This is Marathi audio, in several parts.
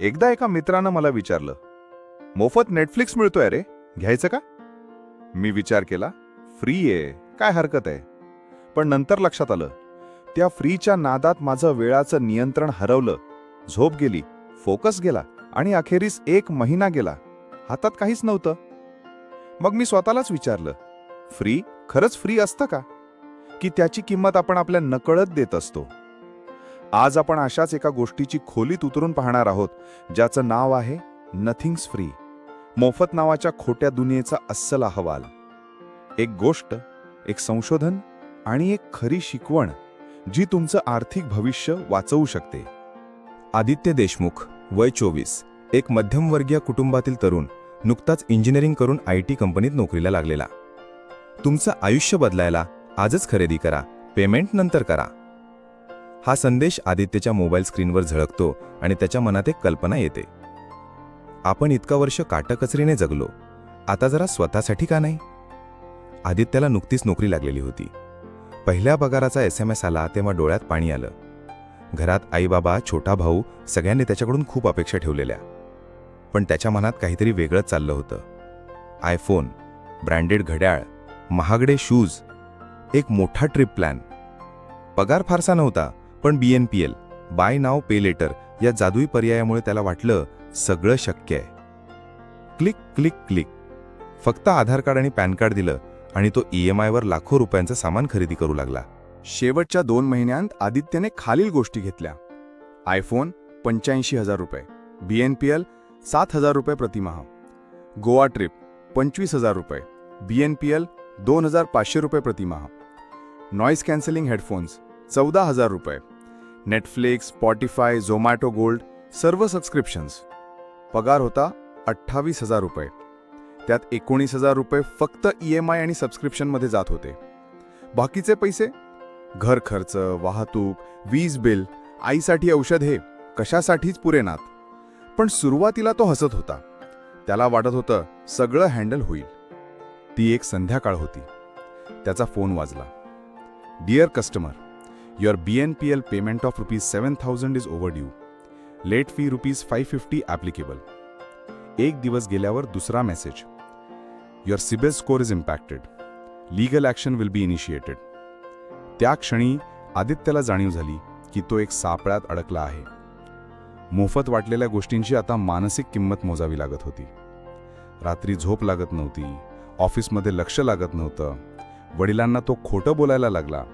एकदा एका मित्रानं मला विचारलं मोफत नेटफ्लिक्स मिळतोय रे? घ्यायचं का? मी विचार केला फ्री आहे काय हरकत आहे? पण नंतर लक्षात आलं त्या फ्रीच्या नादात माझं वेळाचं नियंत्रण हरवलं. झोप गेली फोकस गेला आणि अखेरीस एक महिना गेला. हातात काहीच नव्हतं. मग मी स्वतःलाच विचारलं फ्री? खरंच फ्री असतं का? की त्याची किंमत आपण आपल्या नकळत देत असतो. आज आपण अशाच एका गोष्टीची खोलीत उतरून पाहणार आहोत ज्याचं नाव आहे नथिंग्स फ्री. मोफत नावाच्या खोट्या दुनियेचा अस्सल अहवाल. एक गोष्ट एक संशोधन आणि एक खरी शिकवण जी तुमचं आर्थिक भविष्य वाचवू शकते. आदित्य देशमुख वय चोवीस एक मध्यमवर्गीय कुटुंबातील तरुण नुकताच इंजिनिअरिंग करून आय टी कंपनीत नोकरीला लागलेला. तुमचं आयुष्य बदलायला आजच खरेदी करा पेमेंट नंतर करा. हा संदेश आदित्यच्या मोबाईल स्क्रीनवर झळकतो आणि त्याच्या मनात एक कल्पना येते. आपण इतका वर्ष काटकचरीने जगलो आता जरा स्वतःसाठी का नाही? आदित्याला नुकतीच नोकरी लागलेली होती. पहिल्या पगाराचा एस एम एस आला तेव्हा डोळ्यात पाणी आलं. घरात आईबाबा छोटा भाऊ सगळ्यांनी त्याच्याकडून खूप अपेक्षा ठेवलेल्या. पण त्याच्या मनात काहीतरी वेगळंच चाललं होतं. आयफोन ब्रँडेड घड्याळ महागडे शूज एक मोठा ट्रिप प्लॅन. पगार फारसा नव्हता पण B N P L buy now pay later या जादुई पर्यायामुळे त्याला वाटलं सगळं शक्य आहे. Click click click. फक्त आधार कार्ड आणि पॅन कार्ड दिलं आणि तो ई एम आयवर लाखो रुपयांचं सामान खरेदी करू लागला. शेवटच्या दोन महिन्यांत आदित्यने खालील गोष्टी घेतल्या. आयफोन पंच्याऐंशी हजार रुपये बी एन पी एल सात हजार रुपये प्रतिमाह. गोवा ट्रिप पंचवीस हजार रुपये बी एन पी एल दोन हजार पाचशे रुपये प्रतिमाह. नॉईज कॅन्सलिंग हेडफोन्स चौदा हजार रुपये. नेटफ्लिक्स स्पॉटीफाय झोमॅटो गोल्ड सर्व सबस्क्रिप्शन्स पगार होता अठ्ठावीस हजार रुपये. त्यात एकोणीस हजार रुपये फक्त ई एम आय आणि सबस्क्रिप्शनमध्ये जात होते. बाकीचे पैसे? घर खर्च वाहतूक वीज बिल आईसाठी औषध हे कशासाठीच पुरेनात पण सुरुवातीला तो हसत होता. त्याला वाटत होतं सगळं हँडल होईल. ती एक संध्याकाळ होती. त्याचा फोन वाजला. Dear customer Your BNPL payment of Rs payment of rupees seven thousand is overdue late fee rupees five fifty applicable एक दिवस गेल्यावर दुसरा message your CIBIL score is impacted legal action will be initiated त्या क्षणी आदित्यला जाणीव झाली की तो एक सापळ्यात अडकला आहे. मोफत वाटलेल्या गोष्टींची आता मानसिक किंमत मोजावी लागत होती. रात्री झोप लागत नव्हती. ऑफिसमध्ये लक्ष लागत नव्हतं. वडिलांना तो खोटं बोलायला लागला.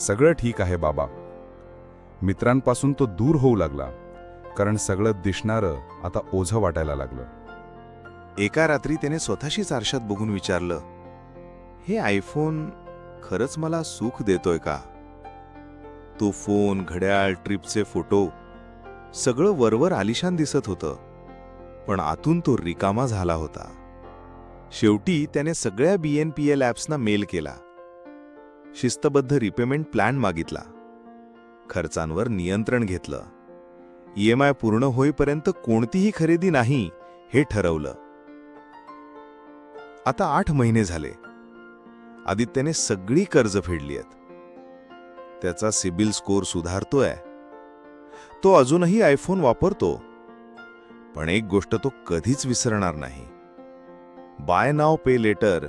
सगळं ठीक आहे बाबा. मित्रांपासून तो दूर होऊ लागला कारण सगळं दिसणारं आता ओझं वाटायला लागलं. एका रात्री त्याने स्वतःशीच आरशात बघून विचारलं हे आयफोन खरंच मला सुख देतोय का? तो फोन घड्याळ ट्रिपचे फोटो सगळं वरवर आलिशान दिसत होतं पण आतून तो रिकामा झाला होता. शेवटी त्याने सगळ्या बी एन पी एल ॲप्सना मेल केला. शिस्तबद्ध रिपेमेंट प्लॅन मागितला. खर्चांवर नियंत्रण घेतलं. ईएमआय पूर्ण होईपर्यंत कोणतीही खरेदी नाही हे ठरवलं. आता आठ महिने झाले. आदित्यने सगळी कर्ज फेडली आहेत. त्याचा सिबिल स्कोर सुधारतोय. तो अजूनही आयफोन वापरतो. पण एक गोष्ट तो कधीच विसरणार नाही. बाय नाव पे लेटर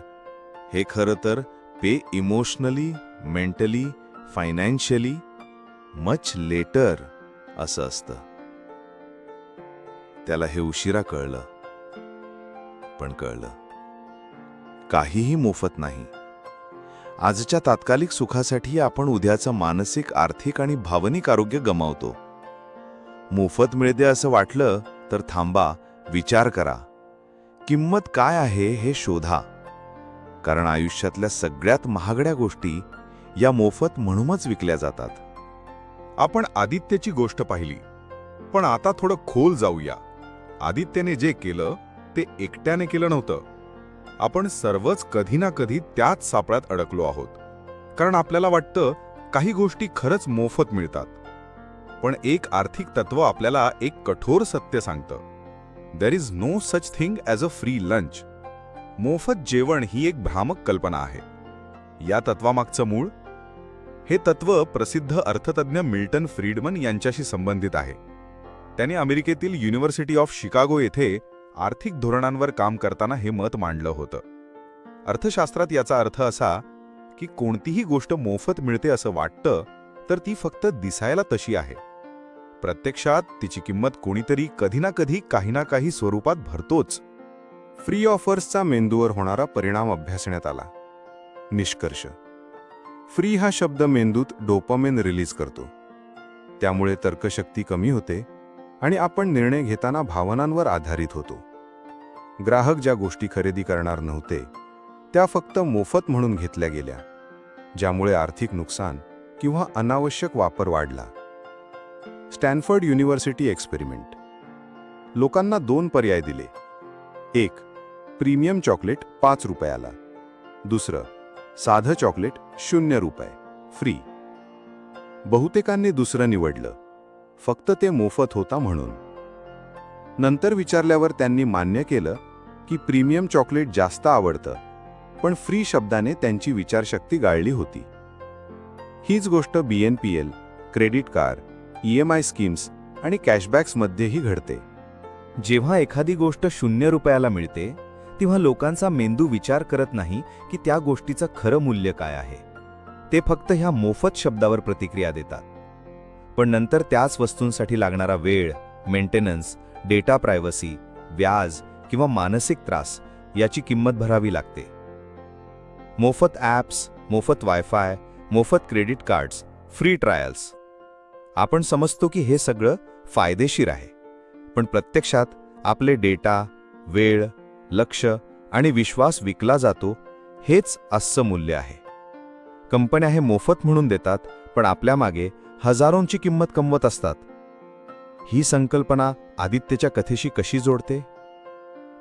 हे खरं तर pay emotionally mentally financially much later असं असतं. त्याला हे उशिरा कळलं. पण कळलं. काहीही मोफत नाही. आजच्या तात्कालिक सुखासाठी आपण उद्याचं मानसिक आर्थिक आणि भावनिक आरोग्य गमावतो. मोफत मिळते असं वाटलं तर थांबा विचार करा. किंमत काय आहे हे शोधा. कारण आयुष्यातल्या सगळ्यात महागड्या गोष्टी या मोफत म्हणूनच विकल्या जातात. आपण आदित्यची गोष्ट पाहिली पण आता थोडं खोल जाऊया. आदित्यने जे केलं ते एकट्याने केलं नव्हतं. आपण सर्वच कधी ना कधी त्याच सापळ्यात अडकलो आहोत. कारण आपल्याला वाटतं काही गोष्टी खरंच मोफत मिळतात. पण एक आर्थिक तत्व आपल्याला एक कठोर सत्य सांगतं. There is no such thing as a free lunch मोफत जेवण ही एक भ्रामक कल्पना आहे. या तत्वामागचं मूळ? हे तत्व प्रसिद्ध अर्थतज्ञ मिल्टन फ्रीडमन यांच्याशी संबंधित आहे. त्याने अमेरिकेतील युनिव्हर्सिटी ऑफ शिकागो येथे आर्थिक धोरणांवर काम करताना हे मत मांडलं होतं. अर्थशास्त्रात याचा अर्थ असा की कोणतीही गोष्ट मोफत मिळते असं वाटतं तर ती फक्त दिसायला तशी आहे. प्रत्यक्षात तिची किंमत कोणीतरी कधी ना कधी काही ना काही स्वरूपात भरतोच. फ्री ऑफर्सचा मेंदूवर होणारा परिणाम अभ्यासण्यात आला. निष्कर्ष. फ्री हा शब्द मेंदूत डोपामेन रिलीज करतो. त्यामुळे तर्कशक्ती कमी होते आणि आपण निर्णय घेताना भावनांवर आधारित होतो. ग्राहक ज्या गोष्टी खरेदी करणार नव्हते त्या फक्त मोफत म्हणून घेतल्या गेल्या ज्यामुळे आर्थिक नुकसान किंवा अनावश्यक वापर वाढला. Stanford university experiment. लोकांना दोन पर्याय दिले. एक प्रीमियम चॉकलेट पाच रुपयाला. दुसरं साधं चॉकलेट शून्य रुपये फ्री. बहुतेकांनी दुसरं निवडलं. फक्त ते मोफत होता म्हणून. नंतर विचारल्यावर त्यांनी मान्य केलं की प्रीमियम चॉकलेट जास्त आवडतं पण फ्री शब्दाने त्यांची विचारशक्ती गाळली होती. हीच गोष्ट B N P L credit card E M I schemes आणि कॅशबॅक्समध्येही घडते. जेव्हा एखादी गोष्ट शून्य रुपयाला मिळते तेव्हा लोकांचा मेंदू विचार करत नाही की त्या गोष्टीचं खरं मूल्य काय आहे. ते फक्त ह्या मोफत शब्दावर प्रतिक्रिया देतात. पण नंतर त्याच वस्तूंसाठी लागणारा वेळ मेंटेनन्स डेटा प्रायव्हसी व्याज किंवा मानसिक त्रास याची किंमत भरावी लागते. मोफत ॲप्स मोफत वायफाय मोफत क्रेडिट कार्ड्स फ्री ट्रायल्स. आपण समजतो की हे सगळं फायदेशीर आहे. पण प्रत्यक्षात आपले डेटा वेळ लक्ष आणि विश्वास विकला जातो हेच अस्स मूल्य आहे. कंपन्या हे मोफत म्हणून देतात पण आपल्या मागे हजारोंची किंमत कमवत असतात. ही संकल्पना आदित्यच्या कथेशी कशी जोडते?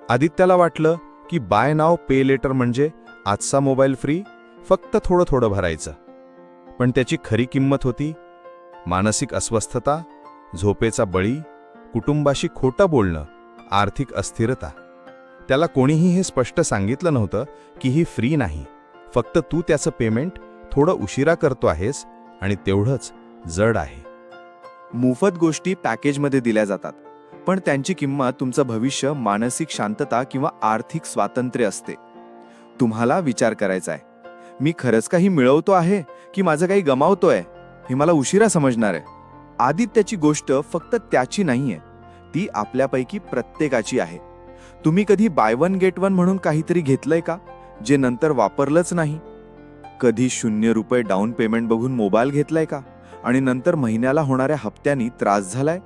आदित्याला वाटलं की बाय नाव पे लेटर म्हणजे आजचा मोबाईल फ्री फक्त थोडं थोडं भरायचं. पण त्याची खरी किंमत होती मानसिक अस्वस्थता झोपेचा बळी कुटुंबाशी खोटं बोलणं आर्थिक अस्थिरता. त्याला कोणीही हे स्पष्ट सांगितलं नव्हतं की ही फ्री नाही. फक्त तू त्याचं पेमेंट थोडं उशिरा करतो आहेस आणि तेवढंच जड आहे. मोफत गोष्टी पॅकेजमध्ये दिल्या जातात पण त्यांची किंमत तुमचं भविष्य मानसिक शांतता किंवा आर्थिक स्वातंत्र्य असते. तुम्हाला विचार करायचा आहे. मी खरंच काही मिळवतो आहे की माझं काही गमावतोय हे मला उशिरा समजणार आहे. आदित्याची गोष्ट फक्त त्याची नाहीये. ती आपल्यापैकी प्रत्येकाची आहे. तुम्ही कधी बाय वन गेट वन म्हणून काहीतरी घेतलंय का? जे नंतर वापरलंच नाही? कधी शून्य रुपये डाऊन पेमेंट बघून मोबाईल घेतलाय का? आणि नंतर महिन्याला होणाऱ्या हप्त्यानी त्रास झालाय?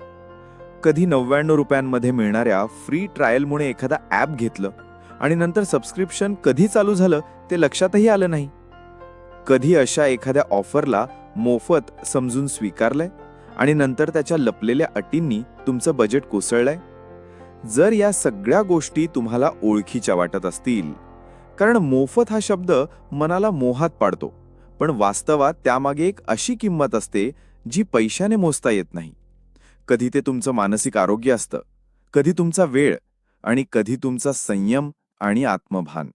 कधी नव्याण्णव रुपयांमध्ये मिळणाऱ्या फ्री ट्रायलमुळे एखादा ॲप घेतलं आणि नंतर सबस्क्रिप्शन कधी चालू झालं ते लक्षातही आलं नाही? कधी अशा एखाद्या ऑफरला मोफत समजून स्वीकारलंय? आणि नंतर त्याच्या लपलेल्या अटींनी तुमचं बजेट कोसळलंय? जर या सगळ्या गोष्टी तुम्हाला ओळखीच्या वाटत असतील कारण मोफत हा शब्द मनाला मोहात पाडतो पण वास्तवात त्यामागे एक अशी किंमत असते जी पैशाने मोजता येत नाही. कधी ते तुमचं मानसिक आरोग्य असतं कधी तुमचा वेळ आणि कधी तुमचा संयम आणि आत्मभान.